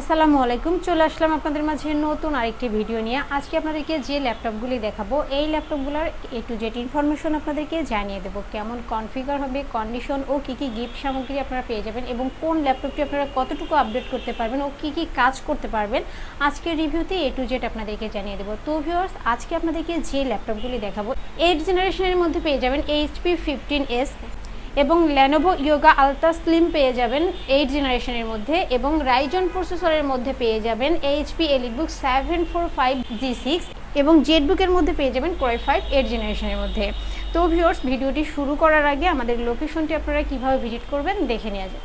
আসসালামু আলাইকুম, চলে আসলাম আপনাদের মাঝে নতুন আরেকটি ভিডিও নিয়ে। আজকে আপনাদেরকে যে ল্যাপটপগুলি দেখাবো, এই ল্যাপটপগুলোর এ টু জেড ইনফরমেশন আপনাদেরকে জানিয়ে দেবো, কেমন কনফিগার হবে কন্ডিশন ও কী কী গিফট সামগ্রী আপনারা পেয়ে যাবেন এবং কোন ল্যাপটপটি আপনারা কতটুকু আপডেট করতে পারবেন ও কী কী কাজ করতে পারবেন। আজকের রিভিউতে এ টু জেড আপনাদেরকে জানিয়ে দেবো। তো ভিউয়ার্স আজকে আপনাদেরকে যে ল্যাপটপগুলি দেখাবো এইট জেনারেশনের মধ্যে পেয়ে যাবেন এইচপি ফিফটিন এস এবং ল্যানোভো ইয়োগা আলতা স্লিম পেয়ে যাবেন এইট জেনারেশনের মধ্যে এবং রাইজন প্রসেসরের মধ্যে পেয়ে যাবেন HP EliteBook seven four five G six এবং জেটবুকের মধ্যে পেয়ে যাবেন কোয়াই ফাইভ এইট জেনারেশনের মধ্যে। তো ভিওর্স ভিডিওটি শুরু করার আগে আমাদের লোকেশনটি আপনারা কীভাবে ভিজিট করবেন দেখে নেওয়া যাক।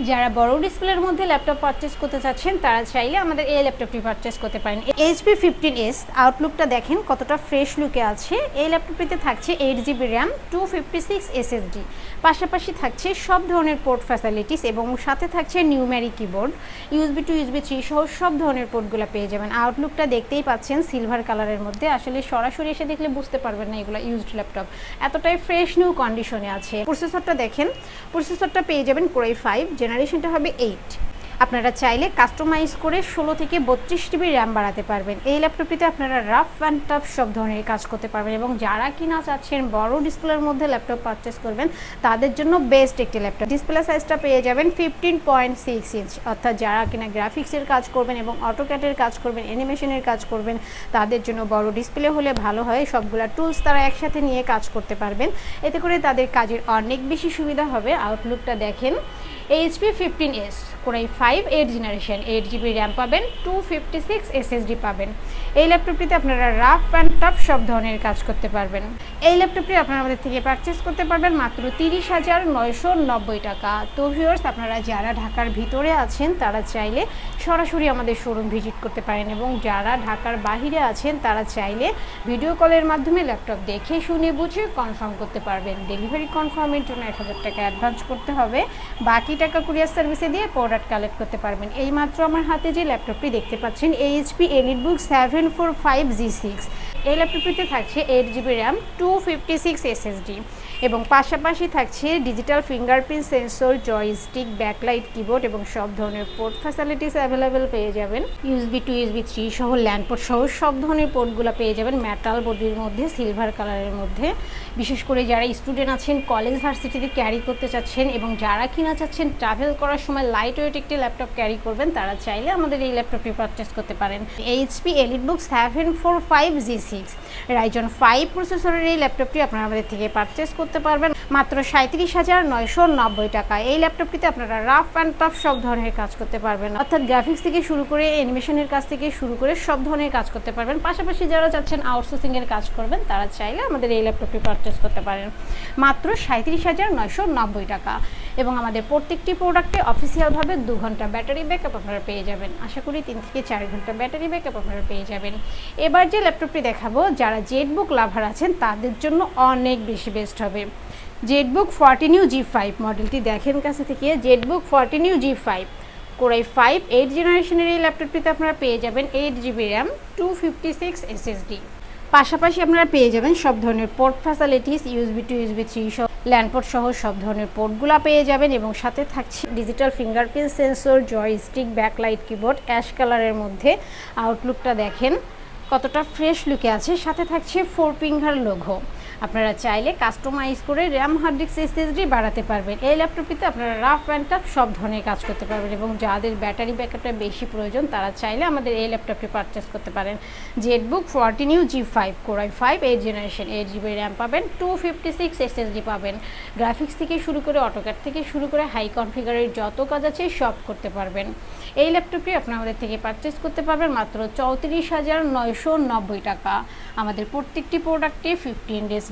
যারা বড় ডিসপ্লের মধ্যে ল্যাপটপ পারচেস করতে চাচ্ছেন, তারা চাইলে আমাদের এই ল্যাপটপটি পারচেস করতে পারেন। এইচপি ফিফটিন এস আউটলুকটা দেখেন কতটা ফ্রেশ লুকে আছে। এই ল্যাপটপটিতে থাকছে eight GB RAM two fifty six পাশাপাশি থাকছে সব ধরনের পোর্ট ফ্যাসিলিটিস এবং সাথে থাকছে numeric keyboard USB two USB three সহ সব ধরনের পোর্টগুলো পেয়ে যাবেন। আউটলুকটা দেখতেই পাচ্ছেন সিলভার কালারের মধ্যে। আসলে সরাসরি এসে দেখলে বুঝতে পারবেন না এগুলো ইউজড ল্যাপটপ এতটাই ফ্রেশ নিউ কন্ডিশনে আছে। প্রসেসরটা দেখেন। প্রসেসরটা পেয়ে যাবেন কোরাই ফাইভ জেনারেশনটা হবে এইট আপনারা চাইলে কাস্টমাইজ করে ষোলো থেকে বত্রিশ জিবি র্যাম বাড়াতে পারবেন। এই ল্যাপটপটিতে আপনারা রাফ অ্যান্ড টাফ সব ধরনের কাজ করতে পারবেন এবং যারা কিনা চাচ্ছেন বড় ডিসপ্লের মধ্যে ল্যাপটপ পারচেস করবেন, তাদের জন্য বেস্ট একটি ল্যাপটপ ডিসপ্লে সাইজটা পেয়ে যাবেন ফিফটিন পয়েন্ট সিক্স ইঞ্চ অর্থাৎ যারা কিনা গ্রাফিক্সের কাজ করবেন এবং অটোক্যাটের কাজ করবেন অ্যানিমেশনের কাজ করবেন, তাদের জন্য বড় ডিসপ্লে হলে ভালো হয়। সবগুলা টুলস তারা একসাথে নিয়ে কাজ করতে পারবেন। এতে করে তাদের কাজের অনেক বেশি সুবিধা হবে। আউটলুকটা দেখেন। HP fifteen S core i five eight generation eight GB RAM পাবেন টু ফিফটি সিক্স এসএসডি পাবেন। এই ল্যাপটপটিতে আপনারা রাফ অ্যান্ড টাফ সব ধরনের কাজ করতে পারবেন। এই ল্যাপটপটি আপনারা আমাদের থেকে পারচেস করতে পারবেন মাত্র তিরিশ হাজার নয়শো নব্বই টাকা। তো ভিউয়ার্স আপনারা যারা ঢাকার ভিতরে আছেন, তারা চাইলে সরাসরি আমাদের শোরুম ভিজিট করতে পারেন এবং যারা ঢাকার বাহিরে আছেন, তারা চাইলে ভিডিও কলের মাধ্যমে ল্যাপটপ দেখে, শুনে, বুঝে কনফার্ম করতে পারবেন। ডেলিভারি কনফার্মের জন্য এক হাজার টাকা অ্যাডভান্স করতে হবে। বাকি টাকা কুরিয়ার সার্ভিসে দিয়ে প্রোডাক্ট কালেক্ট করতে পারবেন। এইমাত্র আমার হাতে যে ল্যাপটপটি দেখতে পাচ্ছেন HP EliteBook seven four five G six এই ল্যাপটপটিতে থাকছে eight GB RAM two fifty six এবং পাশাপাশি থাকছে digital fingerprint sensor joystick backlight keyboard এবং সব ধরনের পোর্ট ফ্যাসিলিটিস অ্যাভেলেবেল পেয়ে যাবেন। ইউএসবি টু ইউএসবি থ্রি সহ ল্যান্ড পোর্ট সহ সব ধরনের পোর্টগুলো পেয়ে যাবেন মেটাল বডির মধ্যে সিলভার কালারের মধ্যে। বিশেষ করে যারা স্টুডেন্ট আছেন কলেজ ভার্সিটিতে ক্যারি করতে চাচ্ছেন এবং যারা কিনা চাচ্ছেন ট্রাভেল করার সময় লাইট ওয়েট একটি ল্যাপটপ ক্যারি করবেন, তারা চাইলে আমাদের এই ল্যাপটপটি পারচেস করতে পারেন। HP EliteBook seven four five G six Ryzen five প্রসেসরের এই ল্যাপটপটি আপনারা আমাদের থেকে পারচেস করতে পারবেন। মাত্র সাঁত্রিশ হাজার নয়শো নব্বই টাকা। এই ল্যাপটপটিতে আপনারা রাফ অ্যান্ড টাফ সব ধরনের কাজ করতে পারবেন। অর্থাৎ গ্রাফিক্স থেকে শুরু করে অ্যানিমেশনের কাজ থেকে শুরু করে সব ধরনের কাজ করতে পারবেন। পাশাপাশি যারা চাচ্ছেন আউটসোর্সিংয়ের কাজ করবেন, তারা চাইলে আমাদের এই ল্যাপটপটি পারচেস করতে পারেন। মাত্র সাঁত্রিশ হাজার নয়শো নব্বই টাকা। এবং আমাদের প্রত্যেকটি প্রোডাক্টে অফিসিয়ালভাবে দু ঘণ্টা ব্যাটারি ব্যাকআপ আপনারা পেয়ে যাবেন। আশা করি তিন থেকে চার ঘণ্টা ব্যাটারি ব্যাকআপ আপনারা পেয়ে যাবেন। এবার যে ল্যাপটপটি দেখাবো, যারা জেটবুক লাভার আছেন, তাদের জন্য অনেক বেশি বেস্ট হবে। জেটবুক ফর্টিনিউ জি ফাইভ মডেলটি দেখেন কাছে থেকে, ZBook fourteen u G five core i five eight জেনারেশনের এই ল্যাপটপটিতে আপনারা পেয়ে যাবেন eight GB RAM two fifty six SSD পাশাপাশি আপনারা পেয়ে যাবেন সব ধরনের port facilities USB two USB three সহ ল্যান্ডপোর্ট সহ সব ধরনের পোর্টগুলো পেয়ে যাবেন এবং সাথে থাকছে digital fingerprint sensor joystick backlight keyboard ash কালারের মধ্যে আউটলুকটা দেখেন কতটা ফ্রেশ লুকে আছে। সাথে থাকছে ফোর ফিঙ্গার লোগো আপনারা চাইলে কাস্টমাইজ করে র্যাম হার্ড ডিস্ক এসএসডি বাড়াতে পারবেন। এই ল্যাপটপটিতে আপনারা রাফ অ্যান্ড টাফ সব ধরনের কাজ করতে পারবেন এবং যাদের ব্যাটারি ব্যাকআপটা বেশি প্রয়োজন, তারা চাইলে আমাদের এই ল্যাপটপটি পারচেস করতে পারেন। ZBook fourteen U G five core i five eight generation eight GB RAM পাবেন টু ফিফটি সিক্স এসএসডি পাবেন। গ্রাফিক্স থেকে শুরু করে অটোক্যাট থেকে শুরু করে হাই কনফিগারের যত কাজ আছে সব করতে পারবেন। এই ল্যাপটপটি আপনারা আমাদের থেকে পারচেস করতে পারবেন মাত্র চৌত্রিশ হাজার নয়শো নব্বই টাকা। আমাদের প্রত্যেকটি প্রোডাক্টে fifteen days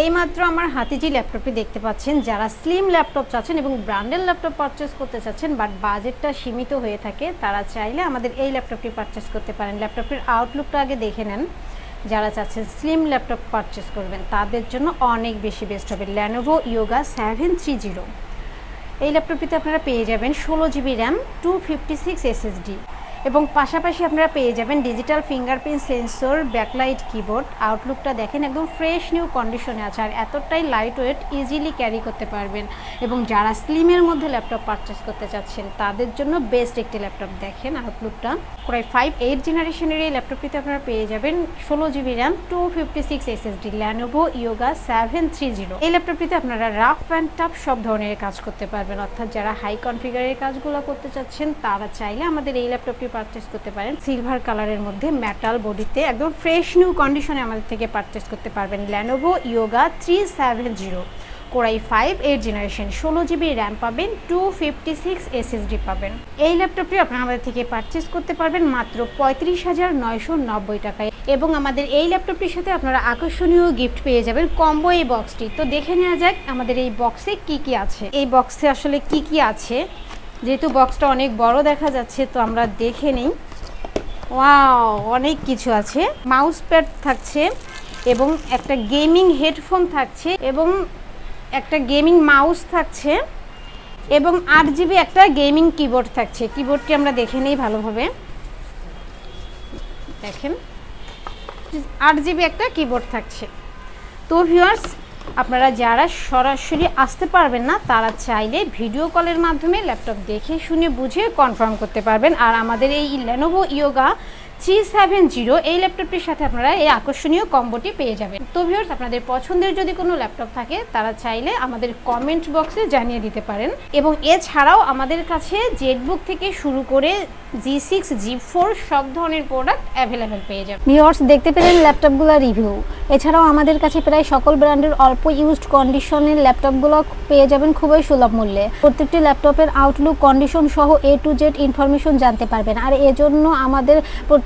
এইমাত্র আমার হাতে যে ল্যাপটপটি দেখতে পাচ্ছেন। যারা স্লিম ল্যাপটপ চাচ্ছেন এবং ব্র্যান্ডের ল্যাপটপ পারচেস করতে চাচ্ছেন বাট বাজেটটা সীমিত হয়ে থাকে, তারা চাইলে আমাদের এই ল্যাপটপটি পারচেস করতে পারেন। ল্যাপটপটির আউটলুকটা আগে দেখে নেন। যারা চাচ্ছেন স্লিম ল্যাপটপ পারচেস করবেন, তাদের জন্য অনেক বেশি বেস্ট হবে। Lenovo Yoga seven three zero এই ল্যাপটপটিতে আপনারা পেয়ে যাবেন ষোলো GB RAM two fifty six SSD এবং পাশাপাশি আপনারা পেয়ে যাবেন digital fingerprint sensor backlight keyboard আউটলুকটা দেখেন একদম ফ্রেশ নিউ কন্ডিশনে আছে আর এতটাই লাইট ওয়েট ইজিলি ক্যারি করতে পারবেন। এবং যারা স্লিমের মধ্যে ল্যাপটপ পারচেস করতে চাচ্ছেন, তাদের জন্য বেস্ট একটি ল্যাপটপ দেখেন আউটলুকটা প্রায় ফাইভ এইট জেনারেশনের এই ল্যাপটপটিতে আপনারা পেয়ে যাবেন ষোলো GB RAM two fifty six SSD Lenovo Yoga seven three zero এই ল্যাপটপটিতে আপনারা রাফ অ্যান্ড টাফ সব ধরনের কাজ করতে পারবেন। অর্থাৎ যারা হাই কনফিগারের কাজগুলো করতে চাচ্ছেন, তারা চাইলে আমাদের এই ল্যাপটপটি পারচেস করতে পারেন। সিলভার কালারের মধ্যে মেটাল বডিতে একদম ফ্রেশ নিউ কন্ডিশনে আমাদের থেকে পারচেস করতে পারবেন Lenovo Yoga three seven zero Core i five eight generation ষোলো জিবি র্যাম পাবেন টু ফিফটি সিক্স এসএসডি পাবেন। এই ল্যাপটপটি আপনারা আমাদের থেকে পারচেস করতে পারবেন মাত্র পঁয়ত্রিশ হাজার নয়শো নব্বই টাকায়। এবং আমাদের এই ল্যাপটপটির সাথে আপনারা আকর্ষণীয় গিফট পেয়ে যাবেন কম্বো এই বক্সটি তো দেখে নেওয়া যাক আমাদের এই বক্সে কি কি আছে। এই বক্সে আসলে কি কি আছে? যেহেতু বক্সটা অনেক বড় দেখা যাচ্ছে, তো আমরা দেখে নিই। ওয়াও অনেক কিছু আছে। মাউস প্যাড থাকছে এবং একটা গেমিং হেডফোন থাকছে এবং একটা গেমিং মাউস থাকছে এবং আট জিবি একটা গেমিং কিবোর্ড থাকছে। কিবোর্ডটি আমরা দেখে নিই ভালোভাবে। দেখেন। আট জিবি একটা কিবোর্ড থাকছে। তো ভিউয়ার্স আপনারা যারা সরাসরি আসতে পারবেন না, তারা চাইলে ভিডিও কলের মাধ্যমে ল্যাপটপ দেখে শুনে বুঝে কনফার্ম করতে পারবেন। আর আমাদের এই Lenovo Yoga three seven zero এই ল্যাপটপটির সাথে আপনারা এই আকর্ষণীয় কম্বোটি পেয়ে যাবেন। তো ভিউয়ার্স আপনাদের পছন্দের যদি কোনো ল্যাপটপ থাকে, তারা চাইলে আমাদের কমেন্ট বক্সে জানিয়ে দিতে পারেন। এবং এছাড়াও আমাদের কাছে জেটবুক থেকে শুরু করে জি সিক্স জি ফোর সব ধরনের প্রোডাক্ট অ্যাভেলেবেল পেয়ে যাবেন। ভিউয়ার্স দেখতে পেলেন ল্যাপটপগুলো রিভিউ এছাড়াও আমাদের কাছে প্রায় সকল ব্র্যান্ডের অল্প ইউজড কন্ডিশনের ল্যাপটপগুলো পেয়ে যাবেন খুবই সুলভ মূল্যে। প্রত্যেকটি ল্যাপটপের আউটলুক কন্ডিশন সহ এ টু জেড ইনফরমেশন জানতে পারবেন। আর এজন্য আমাদের